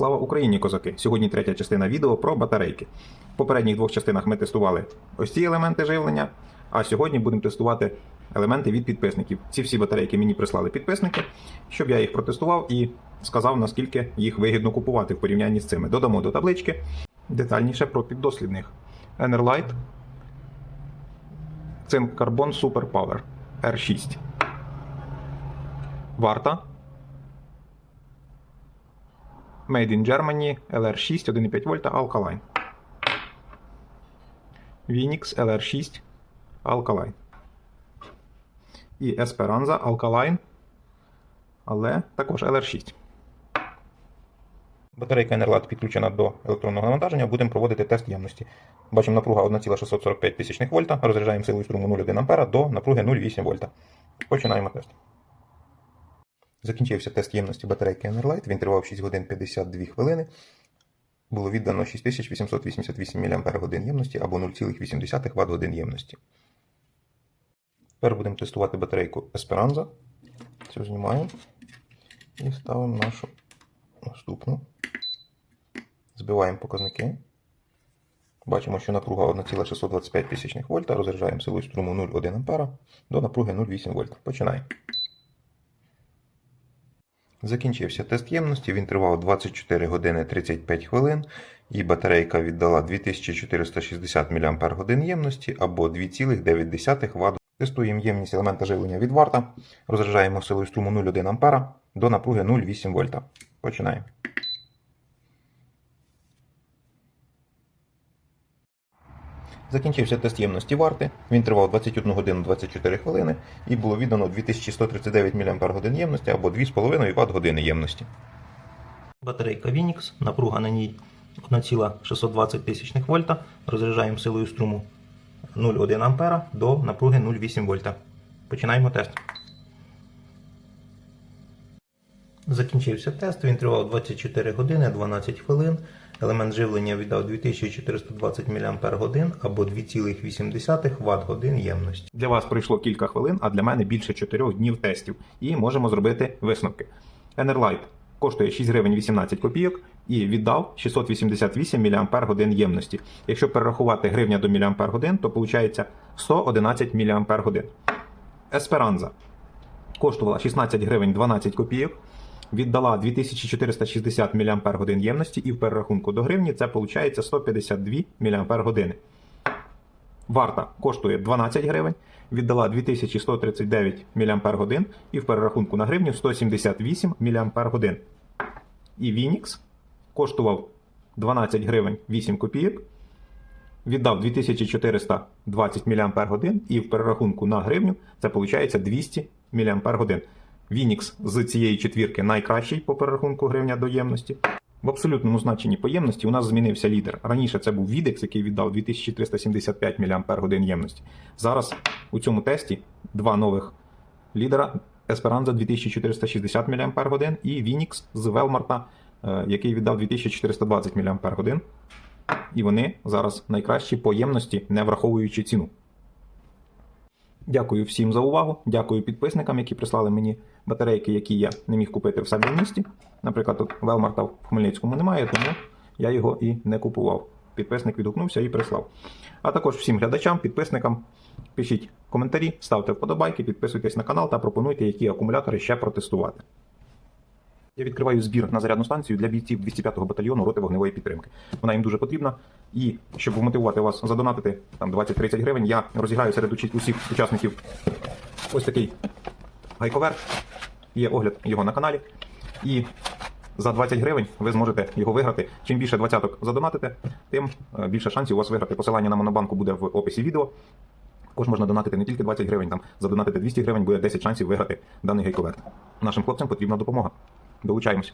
Слава Україні, козаки! Сьогодні третя частина відео про батарейки. В попередніх двох частинах ми тестували ось ці елементи живлення, а сьогодні будемо тестувати елементи від підписників. Ці всі батарейки мені прислали підписники, щоб я їх протестував і сказав, наскільки їх вигідно купувати в порівнянні з цими. Додамо до таблички детальніше про піддослідних. Enerlight Цинк Карбон Super Power R6. Варта Made in Germany LR6 1,5 вольта Alkaline. Vinix LR6 Alkaline. І Esperanza Alkaline. Але також LR6. Батарейка Enerlat підключена до електронного навантаження. Будемо проводити тест ємності. Бачимо напруга 1,645 тисячних вольта. Розряджаємо силою струму 0,1 А до напруги 0,8 вольта. Починаємо тест. Закінчився тест ємності батарейки Enerlight. Він тривав 6 годин 52 хвилини. Було віддано 6888 мАч ємності або 0,8 Вт годин ємності. Тепер будемо тестувати батарейку Esperanza. Цю знімаємо і ставимо нашу наступну. Збиваємо показники. Бачимо, що напруга 1,625 тисячних вольта. Розряджаємо силою струму 0,1 А до напруги 0,8 вольта. Починаємо. Закінчився тест ємності, він тривав 24 години 35 хвилин, і батарейка віддала 2460 мАч ємності або 2,9 Вт. Тестуємо ємність елемента живлення від варта. Розряджаємо силою струму 0,1 А до напруги 0,8 вольта. Починаємо. Закінчився тест ємності варти. Він тривав 21 годину 24 хвилини і було віддано 2139 мАч ємності або 2,5 Вт години ємності. Батарейка Vinix, напруга на ній 1,620 тисячних вольта. Розряджаємо силою струму 0,1 А до напруги 0,8 вольта. Починаємо тест. Закінчився тест, він тривав 24 години 12 хвилин. Елемент живлення віддав 2420 мАч або 2,8 Вт годин ємності. Для вас пройшло кілька хвилин, а для мене більше 4 днів тестів. І можемо зробити висновки. Enerlight коштує 6 гривень 18 копійок і віддав 688 мАч ємності. Якщо перерахувати гривня до мАч, то виходить 111 мАч. Esperanza коштувала 16 гривень 12 копійок віддала 2460 мАч ємності, і в перерахунку до гривні це виходить 152 мАч. Варта коштує 12 гривень, віддала 2139 мАч, і в перерахунку на гривню 178 мАч. І Vinix коштував 12 гривень 8 копійок, віддав 2420 мАч, і в перерахунку на гривню це виходить 200 мАч. Вінікс з цієї четвірки найкращий по перерахунку гривня до ємності. В абсолютному значенні по ємності у нас змінився лідер. Раніше це був Відекс, який віддав 2375 мАч ємності. Зараз у цьому тесті два нових лідера Esperanza 2460 мАч і Vinix з Велмарта, е, який віддав 2420 мАч. І вони зараз найкращі по ємності, не враховуючи ціну. Дякую всім за увагу. Дякую підписникам, які прислали мені батарейки, які я не міг купити в себе місті. Наприклад, тут Велмарта в Хмельницькому немає, тому я його і не купував. Підписник відгукнувся і прислав. А також всім глядачам, підписникам пишіть коментарі, ставте вподобайки, підписуйтесь на канал та пропонуйте, які акумулятори ще протестувати. Я відкриваю збір на зарядну станцію для бійців 205-го батальйону роти вогневої підтримки. Вона їм дуже потрібна. І щоб вмотивувати вас задонатити там 20-30 гривень, я розіграю серед усіх учасників ось такий гайковер. Є огляд його на каналі. І за 20 гривень ви зможете його виграти. Чим більше двадцяток задонатите, тим е, більше шансів у вас виграти. Посилання на монобанку буде в описі відео. Також можна донатити не тільки 20 гривень, там задонатити 200 гривень, буде 10 шансів виграти даний гайковерт. Нашим хлопцям потрібна допомога. Долучаємося.